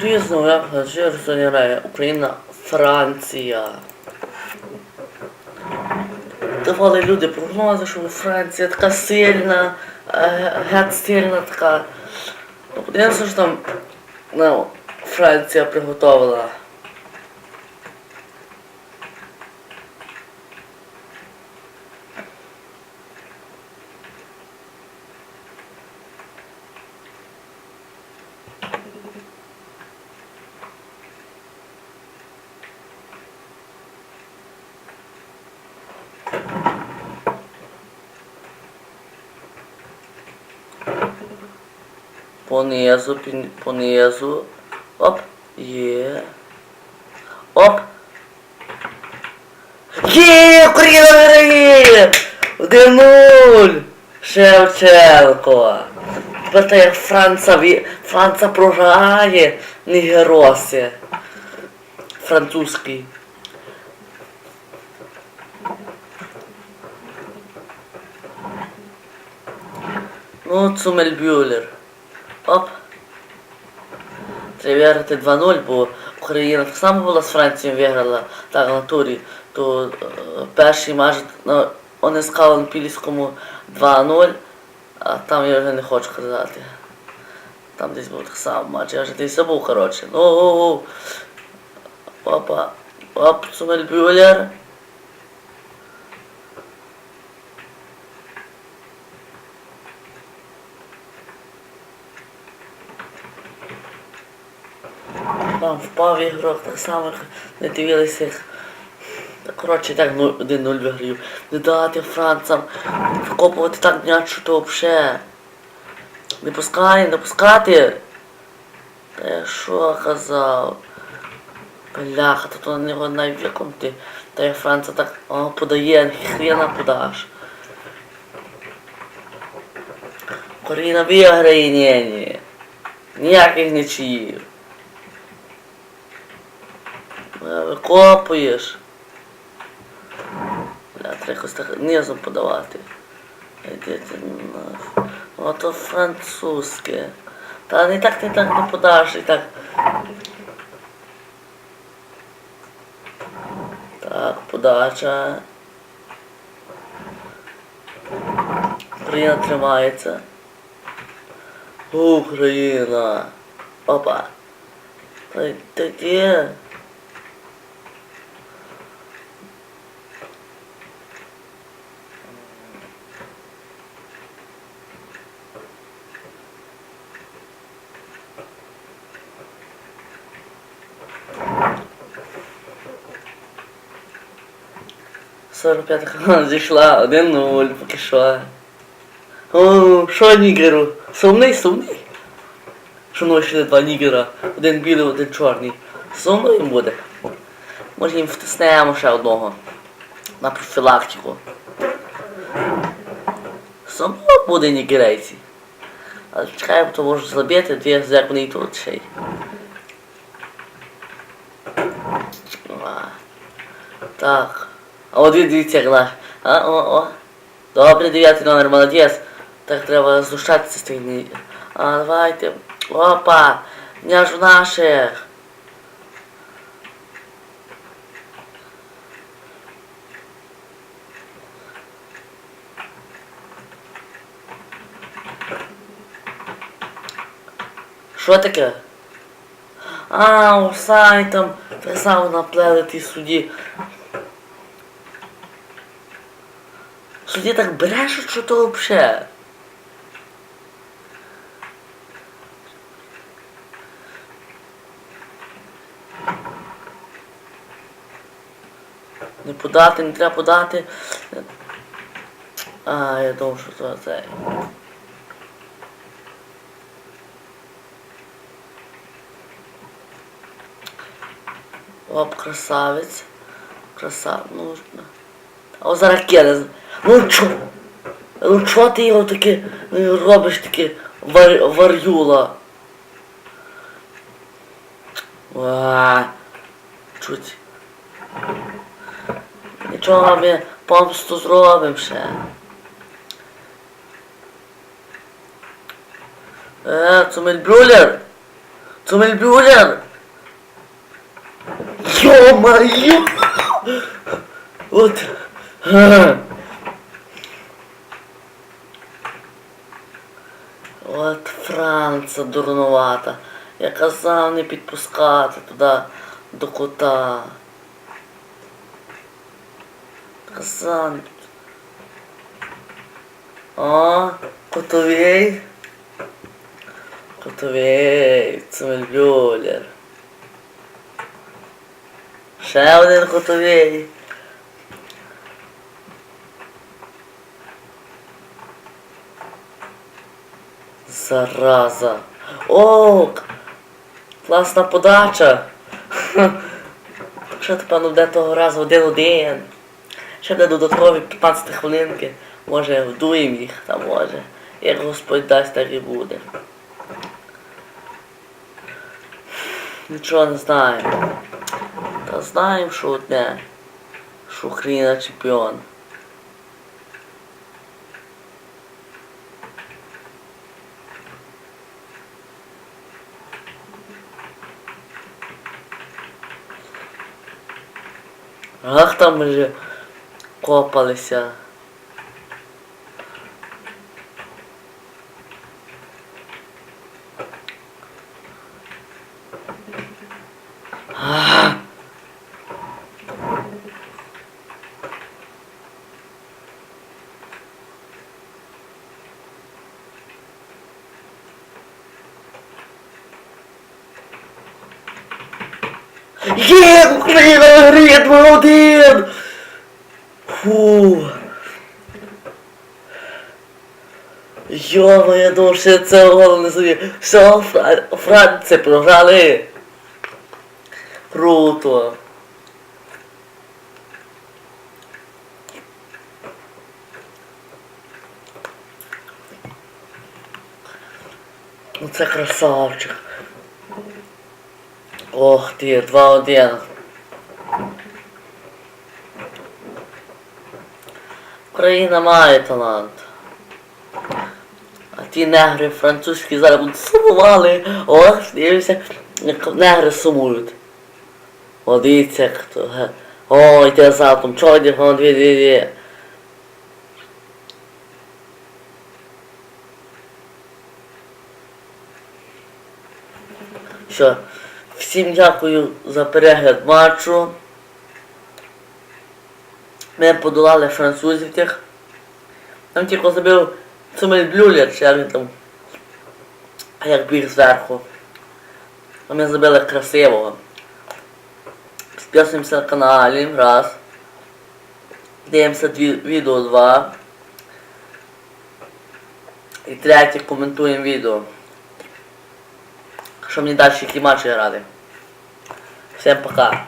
Признав, я хочу розумію, Україна, Франція. Давали люди прогнози, що Франція така сильна, е, геть сильна така. Ну, подивимося, що там ну, Франція приготувала. Понизу, понизу. Оп. Є. Оп. Є, Україна виграє! 1-0! Шевченко. Тепер як Франца, Франца програє, не героси. Французький. Ну, Цумельбюлер. Оп. Треба виграти 2-0, бо Україна так само була з Францією виграла так на турі. То е, перший матч ну, вони сказали на Пілівському 2-0, а там я вже не хочу казати. Там десь був так само матч, я вже десь забув, коротше. Ну. Опа. Оп, Цумельбюлер. Там впав ігрок, так само не дивилися. Коротше, так ну, 1-0 виграю. Не дати францам викопувати так м'яч, що то взагалі. Не пускай, не пускати. Та я що казав? Бляха, тут на нього навіть виконати. Та як Франція так о, подає, хрена подаш. Україна виграє, ні, ні. Ніяких нічиїв. Е, Викопуєш. Бля, треба так низом подавати. Йди ти на. Ото французьке. Та не так ти так не подаш, і так. Так, подача. Україна тримається. Україна. Опа. Та де? Сорок п'ята хвилина зійшла, 1-0, поки що. О, що нігеру? Сумний, сумний? Що ночі два нігера, один білий, один чорний. Сумно їм буде. Може їм втиснемо ще одного. На профілактику. Сумно буде нігерейці. Але чекаємо, то можуть злобити, дві як вони тут ще й. Так. А от ви дивіться, як наш. А, о, о. Добре, дев'ятий номер, молодець. Так треба знущатися з тих ні. А, давайте. Опа! М'яч у наших. Що таке? А, офсайд там, так само наплели ті судді. Судді так брешуть, що то взагалі. Не подати, не треба подати. А, я думав, що це цей. Оп, красавець. Красав, ну. А зараз кине. Ну чо? Ну чо ти його таке ну, робиш таке вар, варюла? Ва. Чуть. Нічого ми помсту зробимо ще. Е, брюлер. Цумельбюлер! Ё-моё! Вот. От Франца дурнувата. Я казав не підпускати туди до кота. Казав. О, котовій. Котовій, Цумельбюлер. Ще один котовій. Зараза. О, класна подача. Так що певно буде того разу один-один. Ще буде додаткові 15 хвилинки. Може вдуємо їх, та може. Як Господь дасть, так і буде. Нічого не знаємо. Та знаємо, що одне. Що Україна чемпіон. Ах там вже копалися. Є, Україна виграє 2-1! Фу. Йома, я думав, що це голову не собі. Все, Фран- Франція програли. Круто. Ну це красавчик. Ох ти, 2-1. Україна має талант. А ті негри французькі зараз будуть сумували. Ох, дивися, як негри сумують. О, дивіться, як то. ге. О, йде залпом, чорні, дві, дві, дві. Що, всім дякую за перегляд матчу. Ми подолали французів тих. Там тільки забив Цумель Блюлер, чи як він там. Як біг зверху. А ми забили красивого. Підписуємося на каналі, раз. Дивимося відео два. І третє коментуємо відео. Що мені далі які матчі грати. Всем пока.